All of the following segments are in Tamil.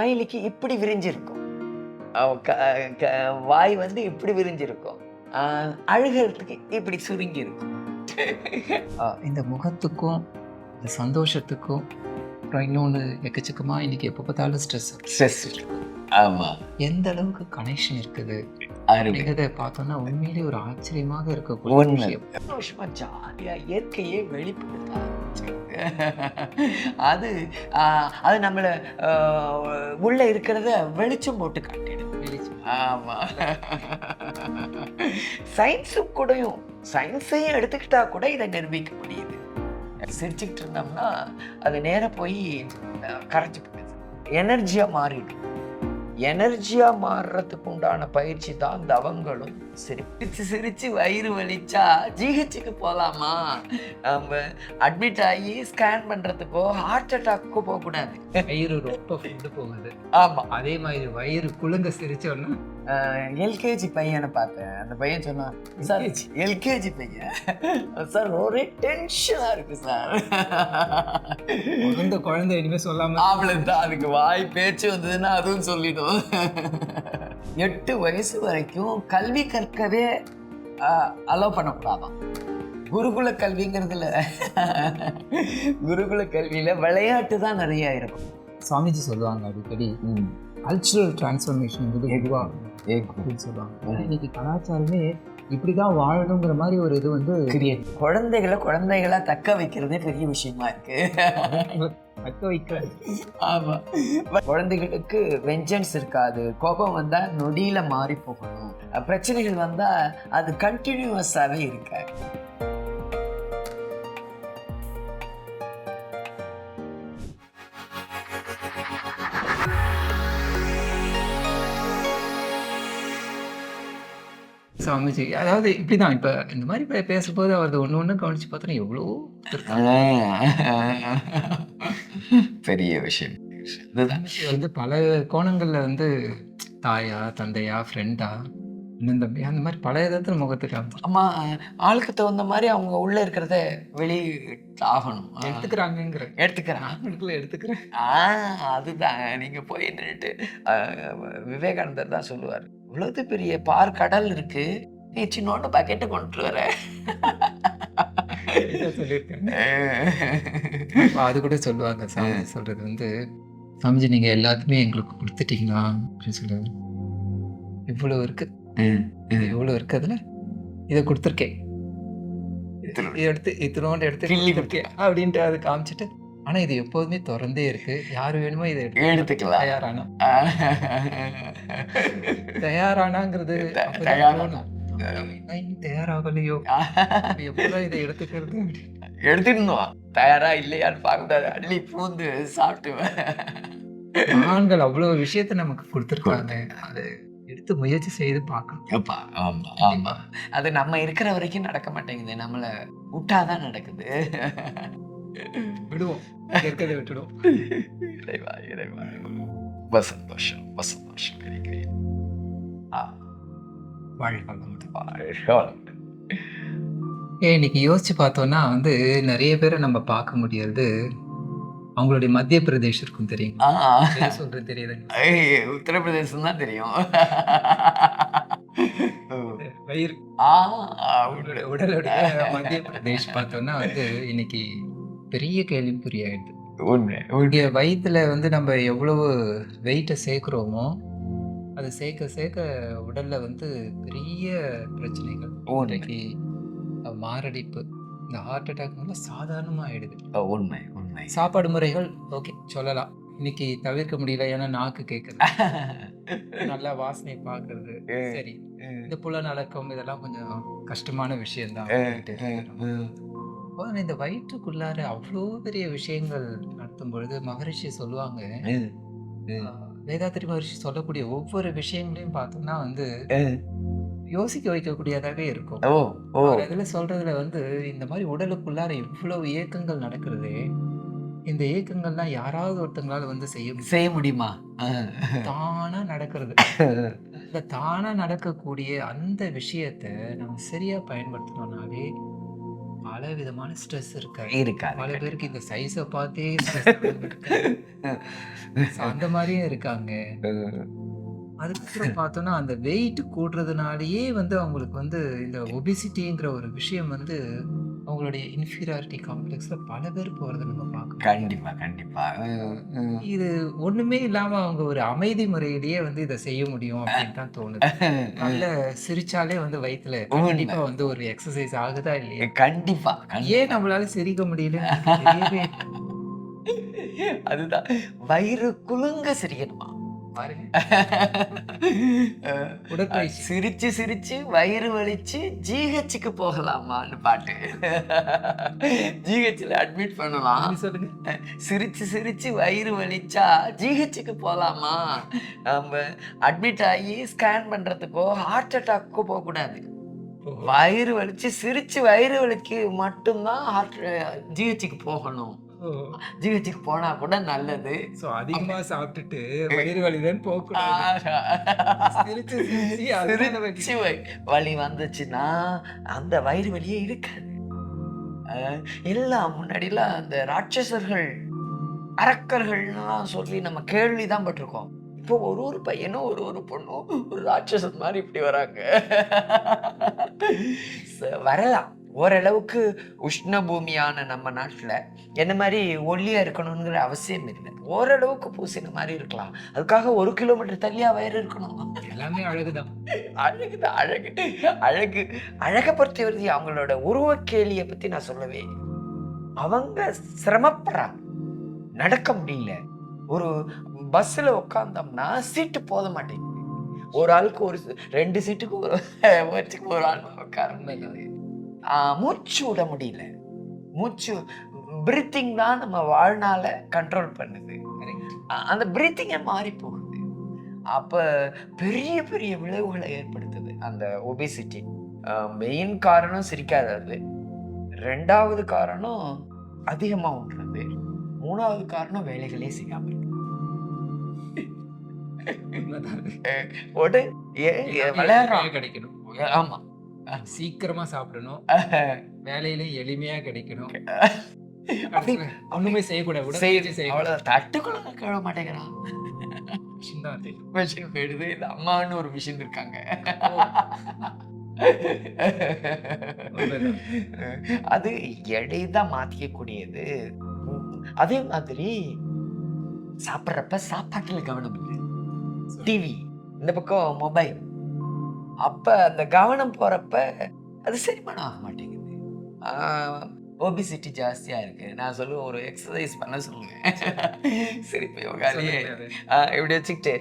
ஸ்மைலிக்கு இப்படி விரிஞ்சிருக்கும். வாய் வந்து இப்படி விரிஞ்சிருக்கும். அழுகிறதுக்கு இப்படி சுருங்கி இருக்கும் இந்த முகத்துக்கும் இந்த சந்தோஷத்துக்கும் அப்புறம் இன்னொன்று எக்கச்சக்கமாக இன்னைக்கு எப்போ பார்த்தாலும் ஸ்ட்ரெஸ் ஸ்ட்ரெஸ் ஆமா. எந்த அளவுக்கு கனெக்ஷன் இருக்குது? அப்படிங்கிறத பார்த்தோம்னா உண்மையிலேயே ஒரு ஆச்சரியமாக இருக்கக்கூடிய. விஷயம். சந்தோஷமா ஜாலியா இயற்கையே வெளிப்படுத்த. அது அது நம்மள உள்ள இருக்கிறத வெளிச்சம் போட்டு காட்டிடும். ஆமா. சயின்ஸும் கூடயும் சயின்ஸையும் எடுத்துக்கிட்டா கூட இதை நிரூபிக்க முடியுது. சிரிச்சுக்கிட்டு இருந்தோம்னா அது நேரா போய் அஹ், கரைஞ்சு போயிடுது. எனர்ஜியா மாறிடும். எனர்ஜியா மாறுறதுக்கு உண்டான பயிற்சி தான் தவங்களும். சிரிச்சு சிரிச்சு வயிறு வலிச்சா? ஜிஹெச்சுக்கு போகலாமா நம்ம அட்மிட் ஆகி ஸ்கேன் பண்றதுக்கோ ஹார்ட் அட்டாக்கோ போகக்கூடாது. வயிறு ரொம்ப ஃபுட்டு போகுது. ஆமா. அதே மாதிரி வயிறு குலுங்க சிரிச்சோன்னா? எல்கேஜி பையனை பார்த்தேன். அந்த பையன் சொன்னான் சார் எல்கேஜி? பையன். சார் ஒரே டென்ஷனாக இருக்கு சார். பிறந்த குழந்தை இனிமேல் சொல்லாம அவ்வளோதான் அதுக்கு வாய் பேச்சு வந்ததுன்னா அதுவும் சொல்லிடும். எட்டு வயசு வரைக்கும் கல்வி கற்கவே அலோவ் பண்ணக்கூடாதாம் குருகுல கல்விங்கிறதுல குருகுல கல்வியில விளையாட்டு தான் நிறைய இருக்கும். சுவாமிஜி சொல்லுவாங்க அடிக்கடி கல்ச்சுரல் டிரான்ஸ்ஃபர்மேஷன் வந்து எதுவா அப்படின்னு சொல்லுவாங்க. இன்னைக்கு கலாச்சாரமே இப்படிதான் வாழணுங்கிற மாதிரி ஒரு இது வந்து குழந்தைகளை குழந்தைகளா தக்க வைக்கிறதே பெரிய விஷயமா இருக்கு. தக்க வைக்க ஆமா. குழந்தைகளுக்கு வெஞ்சன்ஸ் இருக்காது. கோபம் வந்தா நொடியில மாறி போகணும். பிரச்சனைகள் வந்தா அது கண்டினியூவஸாவே இருக்காது. சுவாமிஜி அதாவது இப்படிதான். இப்ப இந்த மாதிரி பேசும்போது அவர் ஒண்ணு ஒண்ணு கவனிச்சு பார்த்தோன்னா எவ்வளோ பெரிய விஷயம். இதுதான் வந்து பல கோணங்கள்ல வந்து தாயா தந்தையா ஃப்ரெண்டா அண்ணன் தம்பி அந்த மாதிரி பல விதத்துல முகத்துக்கு காமிச்சு ஆமா ஆளுக்கு தகுந்த மாதிரி அவங்க உள்ள இருக்கிறத வெளியிட்டு ஆகணும். எடுத்துக்கிறாங்கங்கிற எடுத்துக்கிறான் நாங்களுக்குள்ள எடுத்துக்கிறேன். ஆ அதுதான். நீங்க போய் நின்றுட்டு விவேகானந்தர் தான் சொல்லுவார். இவ்வளவு பெரிய பார் கடல் இருக்கு. நீ சின்னோண்டு பக்கெட்டை கொண்டு வர. சொல்லியிருக்கேன். அது கூட சொல்லுவாங்க சாமி சொல்றது வந்து சாமிஜி நீங்க எல்லாத்தையுமே எங்களுக்கு கொடுத்துட்டீங்களா? அப்படின்னு சொல்லுவாங்க. இவ்வளவு இருக்கு. இவ்வளவு இருக்கு அதுல. இதை கொடுத்துருக்கேன். எடுத்து இத்தனோண்டு எடுத்து கொடுத்துருக்கேன் அப்படின்ட்டு அது காமிச்சிட்டு ஆனா இது எப்போதுமே திறந்தே இருக்கு. யாரு வேணுமோ இதை எடுத்து எடுத்துக்கலாம். தயாரானா? தயாரானாங்கிறது தயாரானா. நான் இன்னும் தயாராகலையோ? அப்ப எப்பதான் இதை எடுத்துக்கிறது. எடுத்துடணும் தயாரா இல்லையான்னு பார்க்கக்கூடாது. அள்ளி பூந்து சாப்பிட்டுவேன் ஆண்கள் அவ்வளவு விஷயத்தை நமக்கு கொடுத்துருக்காங்க. அதை எடுத்து முயற்சி செய்து பார்க்கணும். அப்பா ஆமா ஆமா. அது நம்ம இருக்கிற வரைக்கும் நடக்க மாட்டேங்குது. நம்மள விட்டாதான் நடக்குது. விடுவோம். இருக்கிறத விட்டுடுவோம். இறைவா இறைவா ரொம்ப சந்தோஷம் ரொம்ப சந்தோஷம் இருக்கிறேன் ஆ வாழ்க. வாழ்க இன்னைக்கு யோசிச்சு பார்த்தோம்னா வந்து நிறைய பேரை நம்ம பார்க்க முடியாது அவங்களுடைய மத்திய பிரதேஷ் இருக்கும் தெரியும் சொல்றது தெரியுது? ஏய், உத்தரப்பிரதேசம் தான் தெரியும். வயிறு. உடலுடைய மத்திய பிரதேஷ் பார்த்தோம்னா வந்து இன்னைக்கு பெரிய கேள்விக்குறியாயிடுது. உண்மை இங்கே வயிற்றுல வந்து நம்ம எவ்வளவு வெயிட்டை சேர்க்குறோமோ அது சேர்க்க சேர்க்க உடல்ல வந்து பெரிய பிரச்சனைகள். உண்மை இன்னைக்கு மாரடைப்பு இந்த ஹார்ட் அட்டாக் சாதாரணமாக ஆயிடுது உண்மை உண்மை. சாப்பாடு முறைகள் ஓகே சொல்லலாம். இன்னைக்கு தவிர்க்க முடியல ஏன்னா நாக்கு கேட்குறது நல்லா வாசனை பார்க்கறது. சரி இந்த புலநடக்கம் இதெல்லாம் கொஞ்சம் கஷ்டமான விஷயம்தான் இந்த வயிற்றுக்குள்ளார அவ்வளோ பெரிய விஷயங்கள் நடத்தும் பொழுது மகரிஷி சொல்லுவாங்க வேதாத்திரி மகரிஷி சொல்லக்கூடிய ஒவ்வொரு விஷயங்களையும் பார்த்தோம்னா வந்து யோசிக்க வைக்கக்கூடியதாகவே இருக்கும். ஓ ஓ. இதுல சொல்றதுல வந்து இந்த மாதிரி உடலுக்குள்ளார இவ்வளவு இயக்கங்கள் நடக்கிறதே இந்த இயக்கங்கள்லாம் யாராவது ஒருத்தங்களால வந்து செய்ய செய்ய முடியுமா? தானா நடக்கிறது. இந்த தானா நடக்கக்கூடிய அந்த விஷயத்த நம்ம சரியா பயன்படுத்தினோம்னாலே பல விதமான ஸ்ட்ரெஸ் இருக்காது. இருக்காது பல பேருக்கு இந்த சைஸை பார்த்தே அந்த மாதிரியும் இருக்காங்க. அதுக்கப்புறம் பார்த்தோம்னா அந்த வெயிட் கூடுறதுனாலயே வந்து அவங்களுக்கு வந்து இந்த ஒபிசிட்டிங்கிற ஒரு விஷயம் வந்து அவங்களுடைய இன்ஃபீரியாரிட்டி காம்ப்ளெக்ஸ்ல பல பேர் போறதை நம்ம பார்க்கணும் கண்டிப்பா கண்டிப்பா. ம், ம். இது ஒண்ணுமே இல்லாம அவங்க ஒரு அமைதி முறையிலேயே வந்து இதை செய்ய முடியும் அப்படின்னு தான் தோணுது. நல்ல சிரிச்சாலே வந்து வயித்துல கண்டிப்பா வந்து ஒரு எக்ஸசைஸ் ஆகுதா இல்லையா? கண்டிப்பா கண்டிப்பா. ஏன் நம்மளால சிரிக்க முடியல. அதுதான். வயிறு குலுங்க சிரிக்கணுமா? சிரிச்சு சிரிச்சு வயிறு வலிச்சு ஜிஹெச்சுக்கு போகலாமான்னு பாட்டு. ஜிஹெச்ல அட்மிட் பண்ணலாம். சொல்லுங்க? சிரிச்சு சிரிச்சு வயிறு வலிச்சா ஜிஹெச்சுக்கு போகலாமா? நம்ம அட்மிட் ஆகி ஸ்கேன் பண்றதுக்கோ ஹார்ட் அட்டாக்கோ போகக்கூடாது வயிறு வலிச்சு சிரிச்சு வயிறு வலிக்கு மட்டும்தான் ஹார்ட் ஜிஹெச்சுக்கு போகணும். ஜிஹெச்சுக்கு போனா கூட நல்லது. ஸோ அதிகமா சாப்பிட்டுட்டு வயிறு வலிதான் போகக்கூடாது. சிரிச்சு சிரிச்சு அதனால வலி. வலி வந்துச்சுன்னா அந்த வயிறு வலியே இருக்காது. எல்லாம் முன்னாடிலாம் அந்த ராட்சசர்கள் அரக்கர்கள்லாம் சொல்லி நம்ம கேள்விதான் பட்டிருக்கோம். இப்போ ஒரு ஒரு பையனும் ஒரு ஒரு பொண்ணும் ஒரு ராட்சசன் மாதிரி இப்படி வராங்க. வரலாம். ஓரளவுக்கு உஷ்ண பூமியான நம்ம நாட்டுல என்ன மாதிரி ஒல்லியா இருக்கணுங்கிற அவசியம் இல்லை. ஓரளவுக்கு பூசின மாதிரி இருக்கலாம். அதுக்காக ஒரு கிலோமீட்டர் தள்ளியா வயிறு இருக்கணும். எல்லாமே அழகுதான். அழகு தான் அழகு அழகு அழகை பொறுத்தவரை அவங்களோட உருவ கேலியை பத்தி நான் சொல்லவே இல்லை. அவங்க சிரமப்படுறாங்க நடக்க முடியல. ஒரு பஸ்ஸில் உட்காந்தோம்னா சீட்டு போத மாட்டேங்குது. ஒரு ஆளுக்கு ஒரு ரெண்டு சீட்டுக்கு ஒரு ஒரு ஆள் உட்கார முடியுது ஆஹ் மூச்சு விட முடியல. மூச்சு பிரீத்திங் தான் நம்ம வாழ்நாள கண்ட்ரோல் பண்ணுது. அந்த பிரீத்திங்கை மாறி போகுது. அப்போ பெரிய பெரிய விளைவுகளை ஏற்படுத்துது அந்த ஒபிசிட்டி மெயின் காரணம் சிரிக்காதது ரெண்டாவது காரணம் அதிகமாக உண்றது. மூணாவது காரணம் வேலைகளே செய்யாமல் எளிமையா கிடைக்கணும். ஆமா. சீக்கிரமா சாப்பிடணும். வேலையிலும் எளிமையா கிடைக்கணும். ஒண்ணுமே செய்யக்கூடாது. செய்யுது உடற்பயிற்சி செய்யக்கூடாது. அவ்வளோ தட்டுக்குள்ள கழுவ மாட்டேங்கிறான் மிஷின் போயிடுது. இந்த அம்மான்னு ஒரு மிஷின் இருக்காங்க. அது எடை தான் மாத்திக்கக்கூடியது. அதே மாதிரி சாப்பிட்றப்ப சாப்பாட்டுல கவனம் இல்லை. டிவி இந்த பக்கம் மொபைல். அப்ப அந்த கவனம் போறப்ப அது செரிமானம் ஆக மாட்டேங்குது. ஒபிசிட்டி ஜாஸ்தியா இருக்கு. நான் சொல்லுவேன் ஒரு எக்ஸசைஸ் பண்ண சொல்லுவேன் சிரிப்பு யோகாலேயே இப்படி வச்சுக்கிட்டு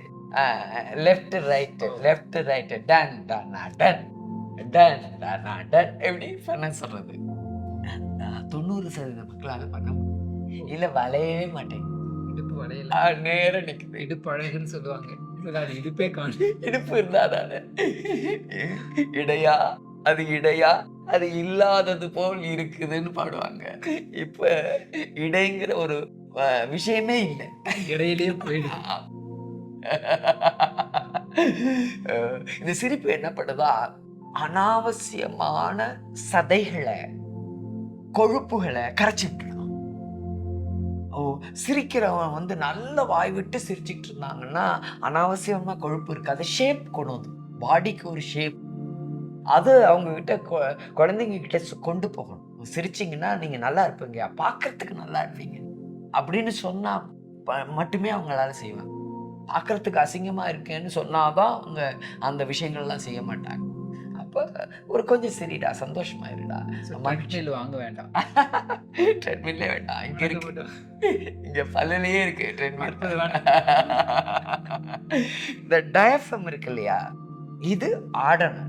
லெஃப்ட் ரைட்டு லெஃப்ட் ரைட்டு டன் டனா டன் டன் டனா டன் எப்படி பண்ண சொல்றது? ஆஹ் தொண்ணூறு சதவீத மக்கள் அதை பண்ண முடியும் இல்லை வளையவே மாட்டேங்குது. இடுப்பு வளையல. ஆஹ் நேரா நிக்குது. இடுப்பு அழகுன்னு சொல்லுவாங்க. அது இடுப்பே காணும். இடுப்பு இருந்தாதானே இடையா அது இடையா அது இல்லாதது போல் இருக்குதுன்னு பாடுவாங்க. இப்ப இடைங்கிற ஒரு விஷயமே இல்லை. இடையிலேயே போயிடும் இந்த சிரிப்பு என்ன பண்ணுதா? அனாவசியமான சதைகளை கொழுப்புகளை கரைச்சி விட்டுருக்கான் ஓ சிரிக்கிறவன் வந்து நல்ல வாய் விட்டு சிரிச்சுக்கிட்டு இருந்தாங்கன்னா அனாவசியமா கொழுப்பு இருக்காது. ஷேப் கொண்டு வந்து பாடிக்கு ஒரு ஷேப் அது அவங்க கிட்ட கொ- குழந்தைங்க கிட்ட கொண்டு போகணும். சிரிச்சிங்கன்னா நீங்க நல்லா இருப்பீங்க. பார்க்கறதுக்கு நல்லா இருப்பீங்க. அப்படின்னு சொன்னா மட்டுமே அவங்களால செய்வாங்க. பார்க்கறதுக்கு அசிங்கமா இருக்கேன்னு சொன்னாதான் அவங்க அந்த விஷயங்கள்லாம் செய்ய மாட்டாங்க. அப்போ ஒரு கொஞ்சம் சரிடா சந்தோஷமா இருடா. மகிழ்ச்சியில் வாங்க வேண்டாம். ட்ரெட்மில்லே வேண்டாம். இங்க இருக்கு. இங்க பல்லுலயே இருக்கு ட்ரெட்மில். இந்த டயஃபம் இருக்கு இல்லையா? இது ஆடணும்.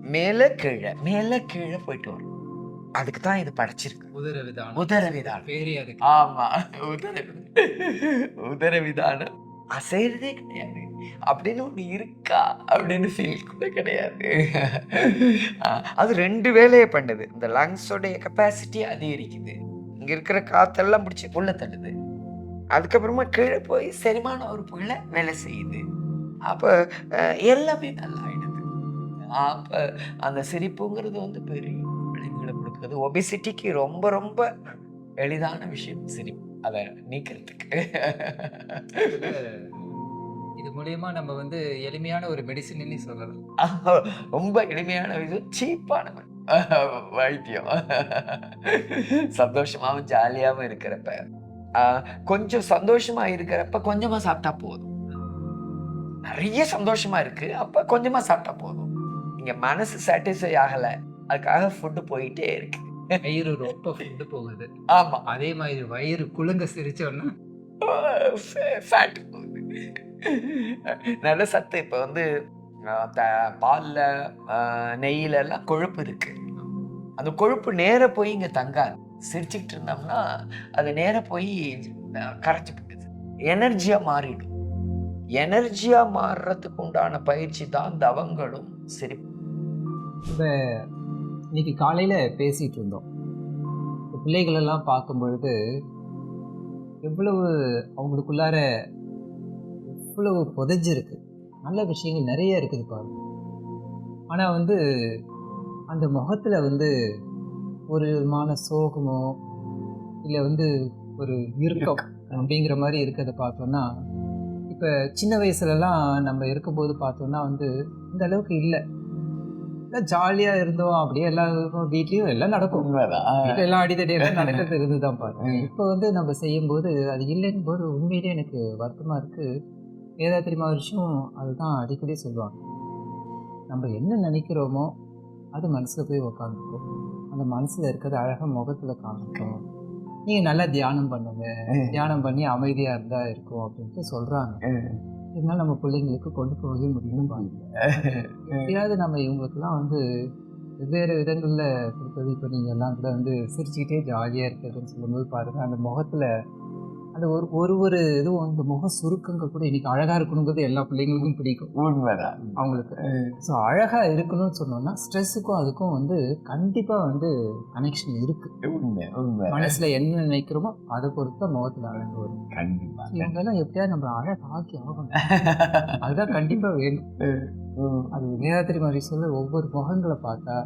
மேல கீழே மேல கீழே போயிட்டு வரும். அதுக்கு தான் இது படைச்சிருக்கு. உதர விதானம். உதரவிதானம் பேரே அதுக்கு. ஆமா. உதர உதரவிதானம் அசைறதே கிடையாது. அப்படின்னு ஒன்று இருக்கா அப்படின்னு ஃபீல் கூட கிடையாது. அது ரெண்டு வேலையை பண்ணுது. இந்த லங்ஸோடைய கெப்பாசிட்டி அதிகரிக்குது. இங்கே இருக்கிற காத்தெல்லாம் பிடிச்சி உள்ள தள்ளுது. அதுக்கப்புறமா கீழே போய் செரிமான உறுப்புகளை வேலை செய்யுது. அப்போ எல்லாமே நல்லா ஆயிடுது அப்போ அந்த சிரிப்புங்கிறது வந்து பெரிய விளைவுகளை கொடுக்குறது ஒபிசிட்டிக்கு ரொம்ப ரொம்ப எளிதான விஷயம் சிரிப்பு. அதை நீக்கிறதுக்கு. இது மூலியமா நம்ம வந்து எளிமையான ஒரு மெடிசின்னு சொல்லலாம். ரொம்ப எளிமையான விஷயம் சீப்பான வைத்தியம். சந்தோஷமாவும் ஜாலியாகவும் இருக்கிறப்ப. கொஞ்சம் சந்தோஷமா இருக்கிறப்ப கொஞ்சமா சாப்பிட்டா போதும். நிறைய சந்தோஷமா இருக்கு அப்ப கொஞ்சமா சாப்பிட்டா போதும். இங்க மனசு சாட்டிஸ்ஃபை ஆகல அதுக்காக ஃபுட்டு போயிட்டே இருக்கு. வயிறு ரொம்ப ஃபுட்டு போகுது. ஆமா. அதே மாதிரி வயிறு குலுங்க சிரிச்சோன்னா? ஃபேட் போகுது நல்ல சத்து. இப்போ வந்து பாலில் த- நெய்யில எல்லாம் கொழுப்பு இருக்கு. அந்த கொழுப்பு நேர போய் இங்க தங்காது. சிரிச்சுக்கிட்டு இருந்தோம்னா அது நேர போய் கரைச்சி கரைச்சு போயிடுது. எனர்ஜியா மாறிடும். எனர்ஜியா மாறுறதுக்கு உண்டான பயிற்சி தான் தவங்களும் சிரிப்பு. இன்னைக்கு காலையில பேசிட்டு இருந்தோம். பிள்ளைகளெல்லாம் பிள்ளைகள் எல்லாம் பார்க்கும் பொழுது எவ்வளவு அவங்களுக்குள்ளார எவ்வளவு புதைஞ்சிருக்கு. நல்ல விஷயங்கள் நிறைய இருக்குது பாருங்க ஆனா வந்து அந்த முகத்துல வந்து ஒரு விதமான சோகமோ இல்லை வந்து ஒரு இறுக்கம் அப்படிங்கிற மாதிரி இருக்கிறத பார்த்தோம்னா இப்போ சின்ன வயசுலலாம் நம்ம இருக்கும்போது பார்த்தோம்னா வந்து இந்த அளவுக்கு இல்லை. ஜாலியாக இருந்தோம் அப்படியே எல்லாம் வீட்லேயும் எல்லாம் நடக்கும். எல்லாம் அடித்தடி எல்லாம் நடக்கிறது இருந்துதான் பாருங்க இப்போ வந்து நம்ம செய்யும்போது அது இல்லைன்னு போது உண்மையிலேயே எனக்கு வருத்தமாக இருக்கு வேதாத்திரி மகர்ஷியும் அதுதான் அடிக்கடி சொல்லுவாங்க. நம்ம என்ன நினைக்கிறோமோ அது மனசில் போய் உக்காந்துக்கும். அந்த மனசில் இருக்கிறது அழகாக முகத்தில் காமிக்கும் நீங்கள் நல்லா தியானம் பண்ணுங்க. தியானம் பண்ணி அமைதியாக இருந்தால் இருக்கும் அப்படின்ட்டு சொல்கிறாங்க இதனால நம்ம பிள்ளைங்களுக்கு கொண்டு போகவே பாருங்க. எப்படியாவது நம்ம இவங்களுக்குலாம் வந்து வெவ்வேறு விதங்களில் கொடுத்தது. இப்போ நீங்கள் எல்லாம் கூட வந்து சிரிச்சுக்கிட்டே ஜாலியாக இருக்கிறதுன்னு சொல்லும்போது பாருங்கள் அந்த முகத்தில் அந்த ஒரு ஒரு ஒரு இதுவும் அந்த முக சுருக்கங்கள் கூட இன்னைக்கு அழகாக இருக்கணுங்கிறது எல்லா பிள்ளைங்களுக்கும் பிடிக்கும். உண்மைதான். அவங்களுக்கு. ஸோ அழகாக இருக்கணும்னு சொன்னோம்னா ஸ்ட்ரெஸ்ஸுக்கும் அதுக்கும் வந்து கண்டிப்பாக வந்து கனெக்ஷன் இருக்குது உண்மை உண்மை. மனசில் என்ன நினைக்கிறோமோ அதை பொறுத்து முகத்தில் அழகு வரும். கண்டிப்பா இவங்கெல்லாம் எப்படியாவது நம்ம அழகாக்கி ஆகணும். அதுதான் கண்டிப்பாக வேணும். அது வேதாத்திரி மாதிரி சொல்ல ஒவ்வொரு முகங்களை பார்த்தா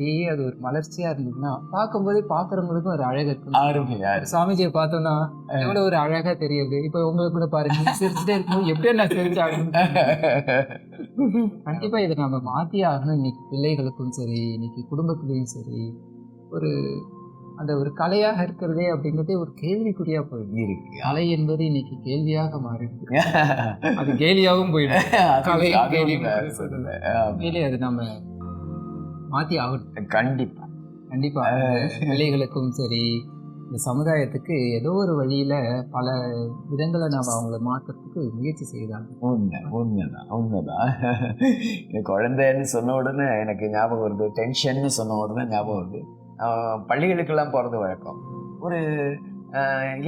அப்படியே அது ஒரு மலர்ச்சியா இருந்ததுன்னா பார்க்கும்போதே பார்க்குறவங்களுக்கும் ஒரு அழகு இருக்கும். அருமையா. சுவாமிஜியை பார்த்தோம்னா எவ்வளவு ஒரு அழகா தெரியுது. இப்போ உங்களுக்கு கூட பாருங்க. சிரிச்சுட்டே இருக்கும்போது எப்படியே நான் சிரிச்சாகணும் கண்டிப்பா இதை நம்ம மாத்தி ஆகணும். இன்னைக்கு பிள்ளைகளுக்கும் சரி இன்னைக்கு குடும்பத்திலையும் சரி. ஒரு அந்த ஒரு கலையாக இருக்கிறதே அப்படிங்கிறதே ஒரு கேள்விக்குறியா போயிடும். இருக்கு. கலை என்பது இன்னைக்கு கேள்வியாக மாறிடுது. அது கேலியாகவும் போயிடும். கலை கேலி அது நம்ம மாத்தி ஆகணும். கண்டிப்பா. கண்டிப்பா. பிள்ளைகளுக்கும் சரி இந்த சமுதாயத்துக்கு ஏதோ ஒரு வழியில பல விதங்களை நம்ம அவங்கள மாற்றத்துக்கு முயற்சி செய்தாங்க. உண்மை உண்மைதான் உண்மைதான் குழந்தைன்னு சொன்ன உடனே எனக்கு ஞாபகம் வருது டென்ஷன்னு சொன்ன உடனே ஞாபகம் வருது. பள்ளிகளுக்கெல்லாம் போகிறது வழக்கம். ஒரு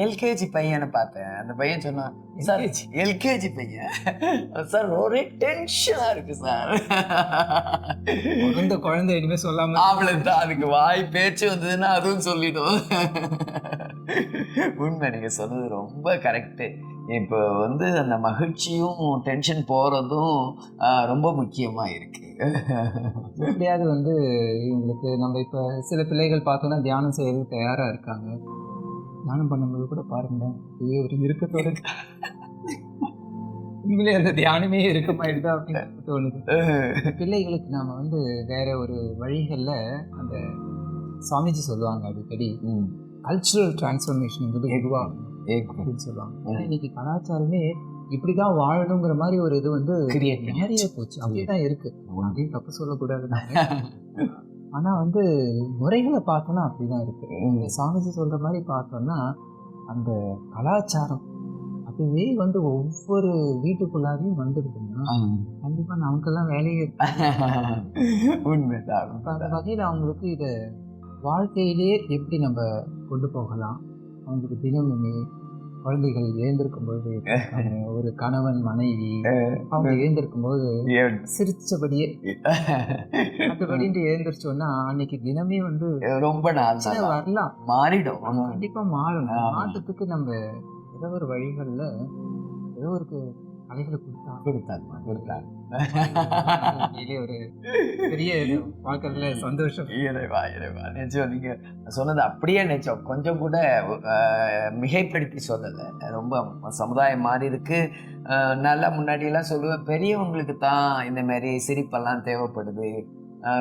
எல்கேஜி பையனை பார்த்தேன். அந்த பையன் சொன்னான் சார் எல்கேஜி? பையன். சார் ஒரே டென்ஷனாக இருக்கு சார். இந்த குழந்தை இனிமே சொல்லாம அவ்வளோதான் அதுக்கு வாய் பேச்சு வந்ததுன்னா அதுவும் சொல்லிடும் உண்மை நீங்கள் சொன்னது ரொம்ப கரெக்டு இப்போ வந்து அந்த மகிழ்ச்சியும் டென்ஷன் போகிறதும் ரொம்ப முக்கியமாக இருக்கு. எப்படியாவது வந்து இவங்களுக்கு நம்ம இப்ப சில பிள்ளைகள் பார்த்தோம்னா தியானம் செய்யறதுக்கு தயாரா இருக்காங்க. தியானம் பண்ணும்போது கூட பாருங்க அப்படியே ஒரு இறுக்கத்தோட உண்மையிலே அந்த தியானமே இருக்கமாயிடுதா அப்படின்னு தோணுது. பிள்ளைகளுக்கு நாம வந்து வேற ஒரு வழிகளில் அந்த சுவாமிஜி சொல்லுவாங்க அடிக்கடி. கல்ச்சுரல் டிரான்ஸ்ஃபர்மேஷன் உருவாகும் ஏக்கும். அப்படின்னு சொல்லுவாங்க. இன்னைக்கு கலாச்சாரமே இப்படிதான் வாழணுங்கிற மாதிரி ஒரு இது வந்து நிறைய போச்சு. அப்படிதான் இருக்கு. அப்படின்னு தப்பு சொல்லக்கூடாது நாம. ஆனா வந்து முறைகளை பார்த்தோம்னா அப்படிதான் இருக்கு இந்த சாமிஜி சொல்ற மாதிரி பார்த்தோம்னா அந்த கலாச்சாரம் அதுவே வந்து ஒவ்வொரு வீட்டுக்குள்ளாரையும் வந்துருக்குன்னா ம். கண்டிப்பா நமக்கெல்லாம் வேலையே உண்மைதான் அந்த வகையில் அவங்களுக்கு இதை வாழ்க்கையிலேயே எப்படி நம்ம கொண்டு போகலாம் அவங்களுக்கு தினமுமே குழந்தைகள் எழுந்திருக்கும் போது ஒரு கணவன் மனைவி அவங்க எழுந்திருக்கும் போது? சிரிச்சபடியே. மற்றபடின்ட்டு எழுந்திரிச்சோன்னா அன்னைக்கு தினமே வந்து ரொம்ப வரலாம். மாறிடும். கண்டிப்பா மாறணும். மாற்றத்துக்கு நம்ம ஏதோ ஒரு வழிகளில் ஏதோ ஒரு கொடுத்தா? ஒரு பெரிய பார்க்கறதுல சந்தோஷம். இறைவா இறைவா. நிச்சயம் நீங்க சொன்னது அப்படியே நிச்சயம். கொஞ்சம் கூட மிகைப்படுத்தி சொல்லலை. ரொம்ப சமுதாயம் மாறி இருக்கு. நல்லா முன்னாடியெல்லாம் சொல்லுவேன் பெரியவங்களுக்கு தான் இந்த மாதிரி சிரிப்பெல்லாம் தேவைப்படுது.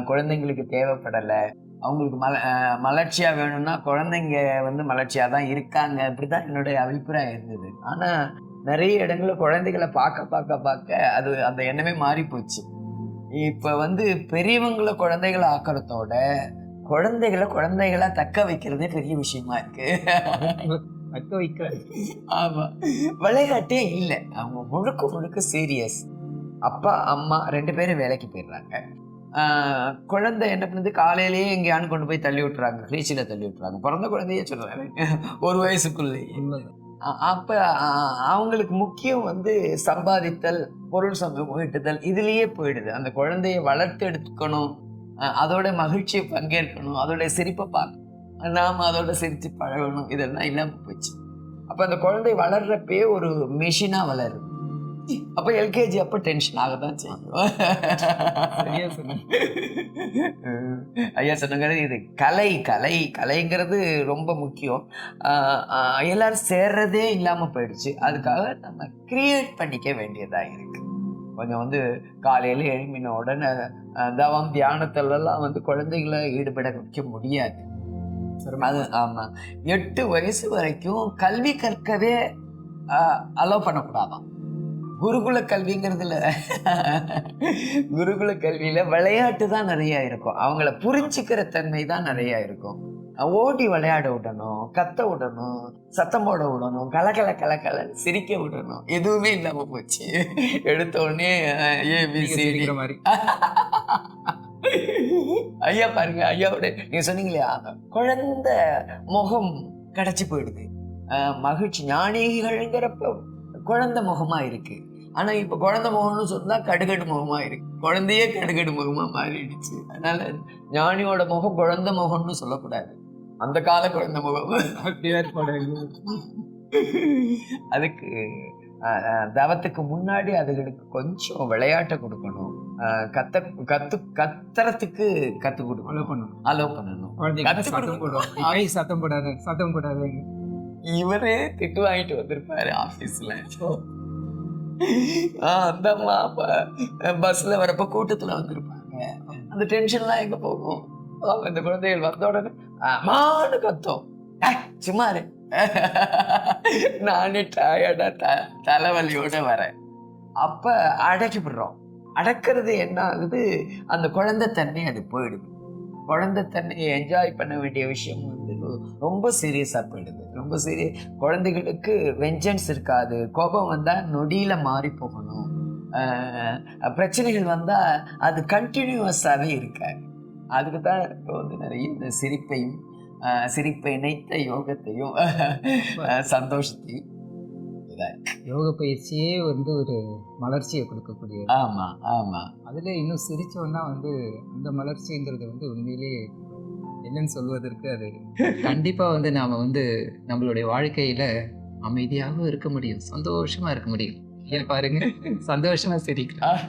குழந்தைங்களுக்கு தேவைப்படலை. அவங்களுக்கு மல அஹ், மலர்ச்சியா வேணும்னா குழந்தைங்க வந்து மலர்ச்சியா தான் இருக்காங்க. அப்படிதான் என்னுடைய அபிப்பிராயம் இருந்தது. ஆனா நிறைய இடங்கள்ல குழந்தைகளை பார்க்க பார்க்க பார்க்க அது அந்த எண்ணமே மாறி போச்சு. இப்ப வந்து பெரியவங்களை குழந்தைகளை ஆக்கிறதோட குழந்தைகளை குழந்தைகளா தக்க வைக்கிறதே பெரிய விஷயமா இருக்கு. தக்க வைக்க. ஆமா. விளையாட்டே இல்லை. அவங்க முழுக்க முழுக்க சீரியஸ் அப்பா அம்மா ரெண்டு பேரும் வேலைக்கு போயிடுறாங்க. குழந்தை என்ன பண்ணுது? காலையிலேயே எங்கேயானு கொண்டு போய் தள்ளி விட்டுறாங்க. கிரீச்சில் தள்ளி விட்டுறாங்க. பிறந்த குழந்தையே சொல்லுவாங்க ஒரு வயசுக்குள்ளேயே. உண்மைதான். அ- அப்போ அவங்களுக்கு முக்கியம் வந்து சம்பாதித்தல் பொருள் சமூகம் ஈட்டுதல். போயிடுது. அந்த குழந்தைய வளர்த்து எடுத்துக்கணும். அதோட மகிழ்ச்சியை பங்கேற்கணும். அதோட சிரிப்பை பார்க்கணும் நாம் அதோட சிரித்து பழகணும். இதெல்லாம் இல்லாமல் போச்சு. அப்போ அந்த குழந்தை வளர்றப்பே ஒரு மிஷினாக வளருது. அப்ப எல்கேஜி அப்ப டென்ஷன் ஆகதான் செய்யும். சரியா சொன்னீங்க. ஐயா சொன்னாங்க இது கலை கலை கலைங்கிறது ரொம்ப முக்கியம். எல்லாரும் சேர்றதே இல்லாம போயிடுச்சு. அதுக்காக நம்ம கிரியேட் பண்ணிக்க வேண்டியதா இருக்கு. கொஞ்சம் வந்து காலையில எழுப்பின உடனே தவம் தியானத்திலெல்லாம் வந்து குழந்தைகளை ஈடுபட வைக்க முடியாது. அது ஆமா. எட்டு வயசு வரைக்கும் கல்வி கற்கவே அலோவ் பண்ணக்கூடாதாம். குருகுல கல்விங்கிறதுல குருகுல கல்வியில விளையாட்டு தான் நிறைய இருக்கும். அவங்கள புரிஞ்சுக்கிற தன்மை தான் நிறைய இருக்கும். ஓடி விளையாட விடணும் கத்த விடணும் சத்தம் போட விடணும் கலக்கல கலக்கல சிரிக்க விடணும். எதுவுமே இல்லாம போச்சு. எடுத்த உடனே ஏபிசி மாதிரி. ஐயா பாருங்க ஐயாவோட நீங்க சொன்னீங்களே குழந்தை முகம் கிடைச்சி போயிடுது. மகிழ்ச்சி ஞானிகள்ங்கிறப்ப குழந்தை முகமா இருக்கு. ஆனா இப்ப குழந்தை முகம்னு சொன்னா கடுகடு முகமா இருக்கு. குழந்தையே கடுகடு முகமா மாறிடுச்சு. அதனால ஞானியோட முகம் குழந்தை முகம்னு சொல்லக்கூடாது. அந்த கால குழந்தை முகம். அப்படியே அதுக்கு தவத்துக்கு முன்னாடி அதுகளுக்கு கொஞ்சம் விளையாட்டை கொடுக்கணும். கத்த கத்து கத்துறதுக்கு கத்து கொடுக்கணும். பண்ணணும். அலோவ் பண்ணணும். கத்து சத்தம் போடாத சத்தம் போடாத. இவரே திட்டு வாங்கிட்டு வந்திருப்பாரு ஆபீஸ்ல அந்த அம்மா அப்ப பஸ்ல வரப்ப கூட்டத்துல வந்திருப்பாங்க. அந்த டென்ஷன்லாம் எங்க போகும்? இந்த குழந்தைகள் வந்த உடனே அம்மானு கத்தோம். சும்மா நானே டயர்டா த தலைவலியோட வரேன். அப்ப அடக்கிவிடுறோம் அடக்கிறது என்ன ஆகுது? அந்த குழந்தை தண்ணி அது போயிடுது. குழந்தை தண்ணியை என்ஜாய் பண்ண வேண்டிய விஷயம் வந்து ரொம்ப சீரியஸாக போயிடுது. ரொம்ப சீரியஸ் குழந்தைகளுக்கு வெஞ்சன்ஸ் இருக்காது. கோபம் வந்தால் நொடியில் மாறி போகணும். பிரச்சனைகள் வந்தால் அது கண்டினியூவஸாகவே இருக்காது. அதுக்கு தான் இப்போ வந்து நிறைய இந்த சிரிப்பையும் சிரிப்பை இணைத்த யோகத்தையும் சந்தோஷத்தையும் யோக பயிற்சியே வந்து ஒரு மலர்ச்சியை கொடுக்கக்கூடியது. ஆமாம் ஆமாம் அதுல இன்னும் சிரிச்சோம்னா வந்து அந்த மலர்ச்சிங்கிறது வந்து உண்மையிலேயே என்னன்னு சொல்வதற்கு அது கண்டிப்பா வந்து நாம வந்து நம்மளுடைய வாழ்க்கையில அமைதியாகவும் இருக்க முடியும். சந்தோஷமா இருக்க முடியும். ஏன் பாருங்க. சந்தோஷமா சிரிக்கலாம்.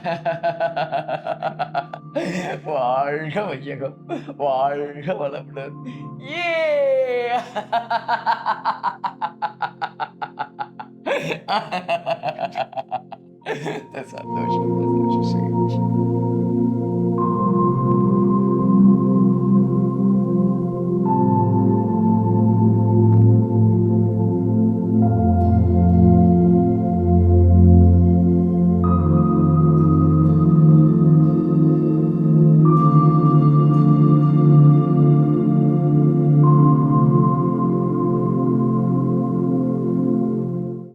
வாழ்க வையகம். வாழ்க வளமுடன். ஏ! சந்தோஷம்.